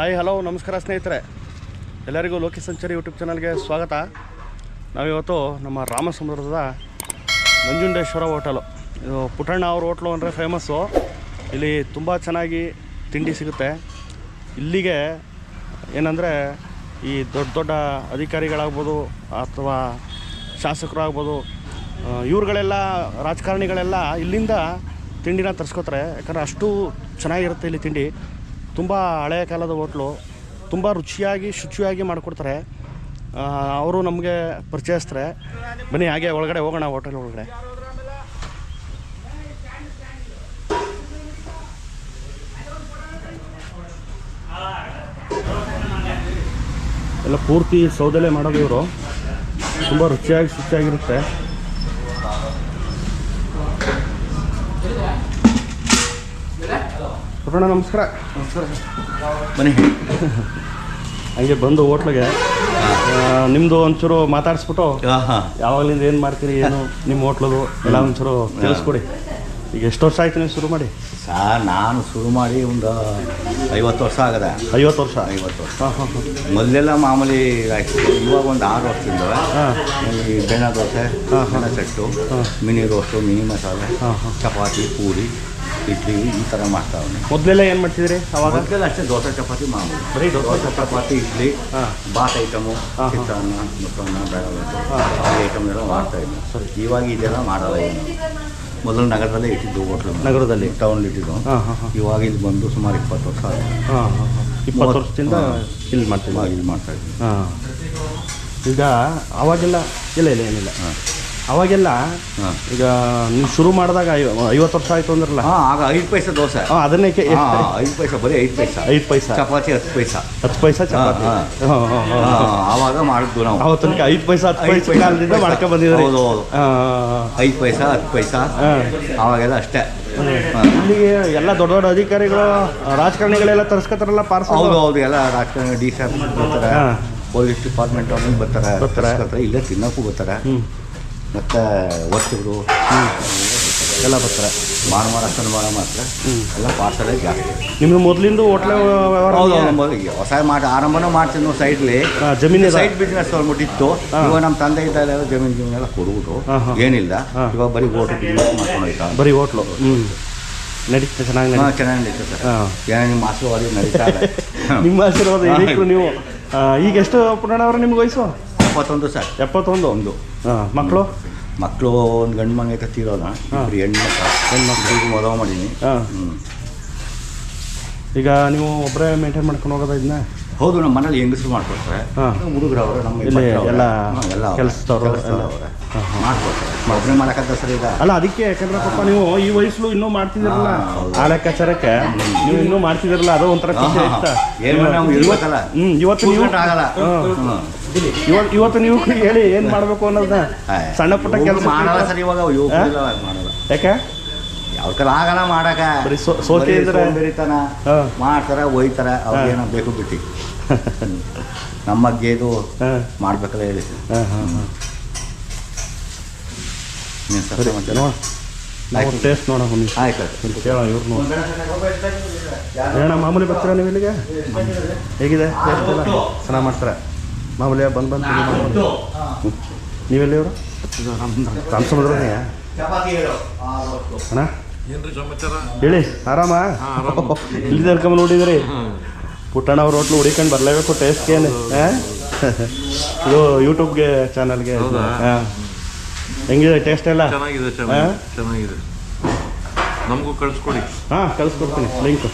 Hi hello ನಮಸ್ಕಾರ ಸ್ನೇಹಿತರೆ. ಎಲ್ಲರಿಗೂ ಲೋಕಿ ಸಂಚಾರಿ ಯೂಟ್ಯೂಬ್ ಚಾನಲ್ಗೆ ಸ್ವಾಗತ. ನಾವಿವತ್ತು ನಮ್ಮ ರಾಮಸಮುದ್ರದ ನಂಜುಂಡೇಶ್ವರ ಹೋಟೆಲು ಇದು ಪುಟ್ಟಣ್ಣ ಅವ್ರ ಹೋಟ್ಲು ಅಂದರೆ ಫೇಮಸ್ಸು ಇಲ್ಲಿ ತುಂಬ ಚೆನ್ನಾಗಿ ತಿಂಡಿ ಸಿಗುತ್ತೆ. ಇಲ್ಲಿಗೆ ಏನಂದರೆ ಈ ದೊಡ್ಡ ದೊಡ್ಡ ಅಧಿಕಾರಿಗಳಾಗ್ಬೋದು ಅಥವಾ ಶಾಸಕರು ಆಗ್ಬೋದು ಇವ್ರುಗಳೆಲ್ಲ ರಾಜಕಾರಣಿಗಳೆಲ್ಲ ಇಲ್ಲಿಂದ ತಿಂಡಿನ ತರಿಸ್ಕೋತಾರೆ. ಯಾಕಂದರೆ ಅಷ್ಟು ಚೆನ್ನಾಗಿರುತ್ತೆ ಇಲ್ಲಿ ತಿಂಡಿ. ತುಂಬ ಹಳೆಯ ಕಾಲದ ಹೋಟ್ಲು, ತುಂಬ ರುಚಿಯಾಗಿ, ಶುಚಿಯಾಗಿ ಮಾಡಿಕೊಡ್ತಾರೆ. ಅವರು ನಮಗೆ ಪರಿಚಯಿಸ್ತಾರೆ ಬನ್ನಿ, ಹಾಗೆ ಒಳಗಡೆ ಹೋಗೋಣ ಹೋಟೆಲ್ ಒಳಗಡೆ. ಎಲ್ಲ ಪೂರ್ತಿ ಸೌದಲೆ ಮಾಡೋದು ಇವರು. ತುಂಬ ರುಚಿಯಾಗಿ, ಶುಚಿಯಾಗಿರುತ್ತೆ. ಪುಟ್ಟಣ್ಣ ನಮಸ್ಕಾರ. ಬನ್ನಿ ಹಂಗೆ ಬಂದು ಹೋಟ್ಲಿಗೆ ನಿಮ್ಮದು ಒಂಚೂರು ಮಾತಾಡಿಸ್ಬಿಟ್ಟು ಹಾಂ ಯಾವಾಗಲಿಂದ ಏನು ಮಾಡ್ತೀರಿ ಏನು ನಿಮ್ಮ ಹೋಟ್ಲದು ಎಲ್ಲ ಒಂಚೂರು ತಿಳಿಸ್ಕೊಡಿ. ಈಗ ಎಷ್ಟು ವರ್ಷ ಆಯ್ತು ನೀವು ಶುರು ಮಾಡಿ? ಸರ್ ನಾನು ಶುರು ಮಾಡಿ ಒಂದು ಐವತ್ತು ವರ್ಷ ಆಗದೆ. ಐವತ್ತು ವರ್ಷ? ಐವತ್ತು ವರ್ಷ. ಮೊದಲೆಲ್ಲ ಮಾಮೂಲಿ ಆಯ್ತು ಇವಾಗ ಒಂದು ಆರು ವರ್ಷದಿಂದ ಹಾಂ. ಈ ಬೆಣ್ಣ ದೋಸೆ. ಬೆಣ್ಣ ಸೆಟ್ಟು ಹಾಂ. ಮಿನಿ ರೋಸ್ಟು ಮಿನಿ ಮಸಾಲೆ ಹಾಂ, ಹಾಂ. ಚಪಾತಿ ಪೂರಿ. ಇಡ್ಲಿ ಈ ಥರ ಮಾಡ್ತಾವನೆ. ಮೊದಲೆಲ್ಲ ಏನು ಮಾಡ್ತಿದ್ರಿ ಅವಾಗ? ಮೊದಲೆಲ್ಲ ಅಷ್ಟೇ ದೋಸೆ ಚಪಾತಿ ಮಾಮೂಲಿ. ಬರೀ ದೋಸೆ ಚಪಾತಿ. ಇಡ್ಲಿ ಬಾತ್ ಐಟಮು. ಚಿತ್ರಾನ್ನ ಮೊಸರನ್ನ ಹಾಂ. ಆ ಐಟಮ್ ಎಲ್ಲ ಮಾಡ್ತಾ ಇದ್ದೆ. ಇವಾಗ ಇದೆಲ್ಲ ಮಾಡಲ್ಲ ಏನು ಮೊದಲು ನಗರದಲ್ಲೇ ಇಟ್ಟಿದ್ದು ಹೋಟ್ಲು. ನಗರದಲ್ಲಿ? ಟೌನ್ ಇಟ್ಟಿದ್ದು. ಹಾಂ ಹಾಂ ಹಾಂ. ಇವಾಗ ಇಲ್ಲಿ ಬಂದು ಸುಮಾರು ಇಪ್ಪತ್ತು ವರ್ಷ ಆಗಿದೆ ಹಾಂ ಇಪ್ಪತ್ತು ವರ್ಷದಿಂದ ಇಲ್ಲಿ ಮಾಡ್ತೀವಿ ಇಲ್ಲಿ ಮಾಡ್ತಾ ಇದ್ದೀವಿ. ಹಾಂ. ಈಗ ಅವಾಗೆಲ್ಲ ಇಲ್ಲ ಇಲ್ಲ ಏನಿಲ್ಲ. ಹಾಂ. ಅವಾಗೆಲ್ಲ ಈಗ ನೀವು ಶುರು ಮಾಡಿದಾಗ ಐವ- ಐವತ್ತು ವರ್ಷ ಆಯ್ತು ಅಂದ್ರಲ್ಲ. ಹಾಂ ಆಗ ಐದು ಪೈಸೆ ದೋಸೆ. ಹಾಂ ಅದನ್ನೇ ಕೆ- ಹಾಂ ಐದು ಪೈಸೆ ಬರೀ ಐದು ಪೈಸಾ. ಐದು ಪೈಸಾ. ಚಪಾತಿ ಹತ್ತು ಪೈಸಾ. ಹತ್ತು ಪೈಸಾ ಚಪಾತಿ. ಅವಾಗ ಹಾಂ ಹಾಂ ಹಾಂ ಹಾಂ. ಆವಾಗ ಮಾಡಿದ್ದು ನಾವು. ಅವತ್ತು ತನಕ ಐದು ಪೈಸಾ ಹತ್ತು ಐದು ಪೈಸಾ ಪೈಸೆ, ಕಾಲದಿಂದ ಹತ್ತು ಮಾಡ್ಕೊಂಡು ಪೈಸೆ. ಬಂದಿದ್ರಿ. ಹೌದು, ಹೌದು. ಹಾಂ ಐದು ಪೈಸಾ ಹತ್ತು ಪೈಸಾ. ಹಾಂ. ಆವಾಗೆಲ್ಲ ಅಷ್ಟೇ. ಹಾಂ. ಇಲ್ಲಿಗೆ ಎಲ್ಲ ದೊಡ್ಡ ದೊಡ್ಡ ಅಧಿಕಾರಿಗಳು ರಾಜಕಾರಣಿಗಳೆಲ್ಲ ತರಿಸ್ಕೊತಾರಲ್ಲ ಪಾರ್ಸಲ್? ಹೌದು ಹೌದು. ಎಲ್ಲ ರಾಜಕಾರಣಿ ಡಿ ಸಿ ಬರ್ತಾರೆ. ಹಾಂ. ಪೊಲೀಸ್ ಡಿಪಾರ್ಟ್ಮೆಂಟ್ ಅವ್ರಿಗೆ ಬರ್ತಾರೆ. ಬರ್ತಾರೆ. ಇಲ್ಲೇ ತಿನ್ನೋಕ್ಕೂ ಬರ್ತಾರೆ. ಮತ್ತು ವರ್ಷಗಳು ಎಲ್ಲ ಬರ್ತಾರೆ. ಭಾನುವಾರ ಶನಿವಾರ ಮಾತ್ರ ಎಲ್ಲ ಪಾರ್ಸಲೇ ಜಾಸ್ತಿ. ನಿಮ್ಮ ಮೊದಲಿಂದ ಹೋಟ್ಲ ವ್ಯವಹಾರ ಹೊಸ ಮಾಡಿ ಆರಂಭನೂ ನಾವು ಸೈಡ್ಲಿ ಜಮೀನು. ಸೈಡ್ ಬಿಸ್ನೆಸ್ ಅಂದ್ಬಿಟ್ಟಿತ್ತು. ಇವಾಗ ನಮ್ಮ ತಂದೆ ಇದ್ದಾರೆ ಜಮೀನು ಜಮೀನು ಎಲ್ಲ ಕೊಡ್ಬಿಟ್ಟು. ಏನಿಲ್ಲ. ಇವಾಗ ಬರೀ ಹೋಟ್ಲು ಬಿಸ್ನೆಸ್ ಮಾಡ್ಕೊಂಡು ಹೋಯ್ತಾ ಬರೀ ಹೋಟ್ಲು ಹ್ಞೂ ನಡೀತದೆ ಚೆನ್ನಾಗಿ ಚೆನ್ನಾಗಿ ನಡೀತದೆ ಸರ್. ನಿಮ್ಮ ಆಶೀರ್ವಾದ ನಡೀತಾ ನಿಮ್ಮ ಆಶೀರ್ವಾದ ನೀವು. ಈಗ ಎಷ್ಟು ಪುರಾಣ ಅವರು ನಿಮ್ಗೆ ವಯಸ್ಸು? ಎಪ್ಪತ್ತೊಂದು ಸರ್. ಎಪ್ಪತ್ತೊಂದು? ಒಂದು. ಹಾಂ ಮಕ್ಕಳು ಮಕ್ಕಳು ಒಂದು ಗಂಡು ಮಗ ಐತೆ ತೀರೋದ. ಇಬ್ಬರು ಹೆಣ್ಣು ಮಕ್ಕಳು. ಹೆಣ್ಮಕ್ಳು. ಈಗ ಮದುವೆ ಮಾಡೀನಿ. ಹಾಂ. ಹ್ಞೂ ಈಗ ನೀವು ಒಬ್ಬರೇ ಮೇಂಟೈನ್ ಮಾಡ್ಕೊಂಡು ಹೋಗೋದ ಇದನ್ನ ಹೌದು ನಮ್ಮ ಮನೇಲಿ ಹೆಂಗಸರು ಮಾಡ್ಕೊಡ್ತಾರೆ. ಹಾಂ. ಹುಡುಗರು ಅವರು ನಮ್ಮ ಇಲ್ಲಿ ಎಲ್ಲ ಎಲ್ಲ ಕೆಲಸದವರು ಎಲ್ಲ. ಮಾಡ್ಕೊಡ್ತಾರೆ. ಒಬ್ಬರೇ ಮಾಡೋಕ್ಕಂತ ಸರ್ ಈಗ? ಅಲ್ಲ ಅದಕ್ಕೆ ಯಾಕಂದ್ರೆ ಪಾಪ ನೀವು ಈ ವಯಸ್ಸು ಇನ್ನೂ ಮಾಡ್ತಿದ್ದೀರಲ್ಲ. ಆ ಲೆಕ್ಕಾಚಾರಕ್ಕೆ ನೀವು ಇನ್ನೂ ಮಾಡ್ತಿದ್ದೀರಲ್ಲ ಅದು ಒಂಥರ ಖುಷಿ ಆಯ್ತಾ. ಏನೋ ಇರ್ಬೇಕಲ್ಲ. ಹ್ಞೂ ಇವತ್ತು ನೀವು ಆಗಲ್ಲ. ಹಾಂ. ಇವತ್ತು ಇವತ್ತು ನೀವು ಹೇಳಿ ಏನು ಮಾಡಬೇಕು ಅನ್ನೋದನ್ನ ಆಯ್. ಸಣ್ಣ ಪುಟ್ಟ ಕೆಲಸ ಮಾಡಲ್ಲ ಸರ್ ಇವಾಗ ಮಾಡಲ್ಲ ಯಾಕೆ? ಯಾವ ಕಲ ಆಗಲ್ಲ ಮಾಡಕ ಬರೀ ಸೋ- ಸೋಕೆ ಇದ್ರೆ- ಬೆರಿತಾನ ಹಾಂ. ಮಾಡ್ತಾರ ಒಯ್ತಾರ ಅವ್ರಿಗೇನೋ ಬೇಕು ಬಿಟ್ಟು. ನಮ್ಮ ಗೇದು ಹಾಂ. ಮಾಡ್ಬೇಕಲ್ಲ ಹೇಳಿ. ಹಾಂ ಹಾಂ. ಹಾಂ ನೀನ್ ಸರಿ. ಟೇಸ್ಟ್ ನೋಡೋಣ ಆಯ್ತು ಕೇಳೋ ಇವ್ರು ಮಾಮೂಲಿ ಬರ್ತೀರಾ ನೀವು ಇಲ್ಲಿಗೆ? ಹೇಗಿದೆ? ಚೆನ್ನಾಗಿ ಮಾಡ್ತಾರೆ? ಮಾಮೂಲಿ ಬಂದು ಬಂದು. ನೀವೆಲ್ಲಿ ಇವರು? ರಾಮಸಮುದ್ರನೇ? ಅಣ್ಣ? ಸಮಾಚಾರ? ಹೇಳಿ ಆರಾಮ? ಇಲ್ಲಿ ಕರ್ಕೊಂಬ ನೋಡಿದ್ರಿ. ಪುಟ್ಟಣ್ಣ ಅವ್ರ ಹೋಟ್ಲು ಹುಡಿಕೊಂಡು ಬರಲೇಬೇಕು ಟೇಸ್ಟ್ಗೆ ಇದು ಯೂಟ್ಯೂಬ್ಗೆ ಚಾನಲ್ಗೆ. ಹೌದಾ? ಹಾಂ. ಹೆಂಗಿದೆ ಟೇಸ್ಟ್ ಎಲ್ಲ? ಚೆನ್ನಾಗಿದೆ ಹಾ? ಚೆನ್ನಾಗಿದೆ. ಚೆನ್ನಾಗಿದೆ ನಮಗೂ ಕಳಿಸ್ಕೊಡಿ. ಹಾಂ ಕಳಿಸ್ಕೊಡ್ತೀನಿ ಲಿಂಕ್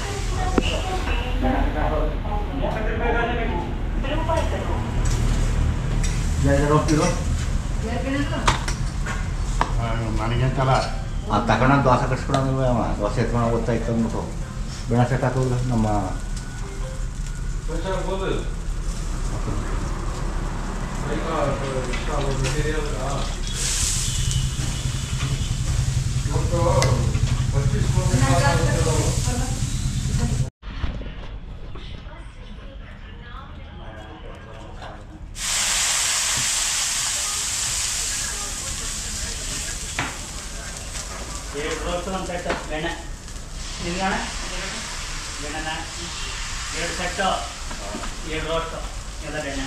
ಜಾಗ ಹೋಗ್ತಿರೋ ನನಗೆಂತಲ್ಲ ಆ ತಗೊಂಡ ದೋಸೆ ಕಟ್ಸ್ಕೊಳಂಗಿಲ್ವ ಅವ ದೋಸೆ ಎತ್ಕೊಂಡು ಹೋಗ್ತಾ ಇತ್ತು ಅಂದ್ಬಿಟ್ಟು ಬೆಣ ಸೆಟ್ ಹಾಕೋದಿಲ್ಲ ನಮ್ಮ ಮೆಟೀರಿಯಲ್ ಏನನ್ನ ಎರಡು ಸೆಟ್ಟು ಎರಡು ರೋಟು ಎಲ್ಲ ಬೆಣ್ಣೆ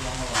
ಇಲ್ಲ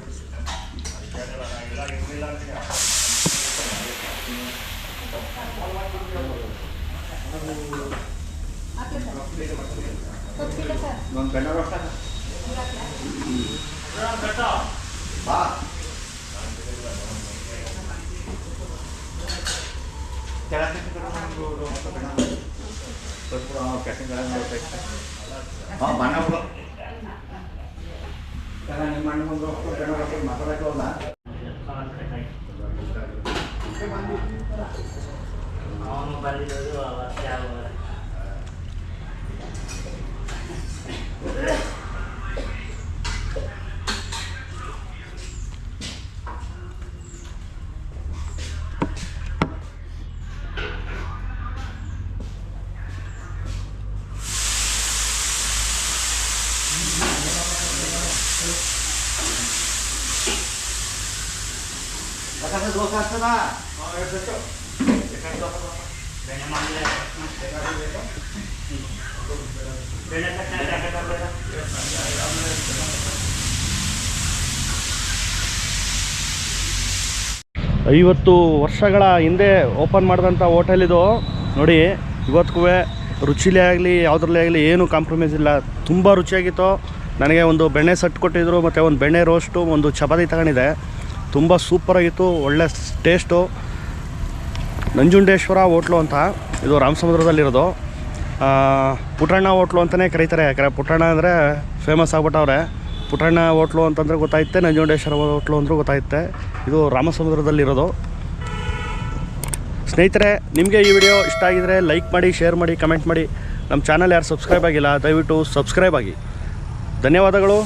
ಬೇಡ ರೋಸ್ಟ್ ಎರಡು. ನೂರು ರೂಪಾಯಿ ಅವ್ರಿಗೆ ಹಾಕ್ಬಿಡು Saludos, Pascal. ಕೊಡ್ತಿಲ್ಲ ಸರ್ ಒಂದು ಗಂಡ ವರ್ಷ ಬಾ ಹಾಂ ಬಣ್ಣ ಬಿಡು ನಿಮ್ಮ ಅಣ್ಣ ಒಂದು ಗಂಡ ವರ್ಷ ಮಾತಾಡಕ್ಕೆ ಹೋದ ಅವನು ಬಂದಿರೋದು ಅವತ್ತು ಯಾವ ಯಾಕಂದ್ರೆ ದೋಸೆ ಐವತ್ತು ವರ್ಷಗಳ ಹಿಂದೆ ಓಪನ್ ಮಾಡಿದಂಥ ಹೋಟೆಲ್ ಇದು. ನೋಡಿ, ಇವತ್ತಿಗೂ ರುಚಿಲೇ ಆಗಲಿ, ಯಾವುದ್ರಲ್ಲೇ ಆಗಲಿ ಏನೂ ಕಾಂಪ್ರಮೈಸ್ ಇಲ್ಲ. ತುಂಬ ರುಚಿಯಾಗಿತ್ತು. ನನಗೆ ಒಂದು ಬೆಣ್ಣೆ ಸಟ್ ಕೊಟ್ಟಿದ್ದರು ಮತ್ತು ಒಂದು ಬೆಣ್ಣೆ ರೋಸ್ಟು ಒಂದು ಚಪಾತಿ ತಗೊಂಡಿದ್ದೆ. ತುಂಬ ಸೂಪರಾಗಿತ್ತು ಒಳ್ಳೆ ಟೇಸ್ಟು. ನಂಜುಂಡೇಶ್ವರ ಹೋಟ್ಲು ಅಂತ ಇದು ರಾಮಸಮುದ್ರದಲ್ಲಿರೋದು ಆ, ಪುಟ್ಟಣ್ಣ ಹೋಟ್ಲು ಅಂತಲೇ ಕರೀತಾರೆ ಯಾಕಂದರೆ ಪುಟ್ಟಣ್ಣ ಅಂದರೆ ಫೇಮಸ್ ಆಗ್ಬಿಟ್ಟವ್ರೆ. ಪುಟ್ಟಣ್ಣ ಹೋಟ್ಲು ಅಂತಂದರೆ ಗೊತ್ತಾಯ್ತೆ ನಂಜುಂಡೇಶ್ವರ ಹೋಟ್ಲು ಅಂದರೂ ಗೊತ್ತಾಯ್ತೆ. ಇದು ರಾಮಸಮುದ್ರದಲ್ಲಿರೋದು ಸ್ನೇಹಿತರೆ ನಿಮಗೆ ಈ ವಿಡಿಯೋ ಇಷ್ಟ ಆಗಿದರೆ ಲೈಕ್ ಮಾಡಿ ಶೇರ್ ಮಾಡಿ ಕಮೆಂಟ್ ಮಾಡಿ. ನಮ್ಮ ಚಾನಲ್ ಯಾರು ಸಬ್ಸ್ಕ್ರೈಬ್ ಆಗಿಲ್ಲ ದಯವಿಟ್ಟು ಸಬ್ಸ್ಕ್ರೈಬ್ ಆಗಿ. ಧನ್ಯವಾದಗಳು.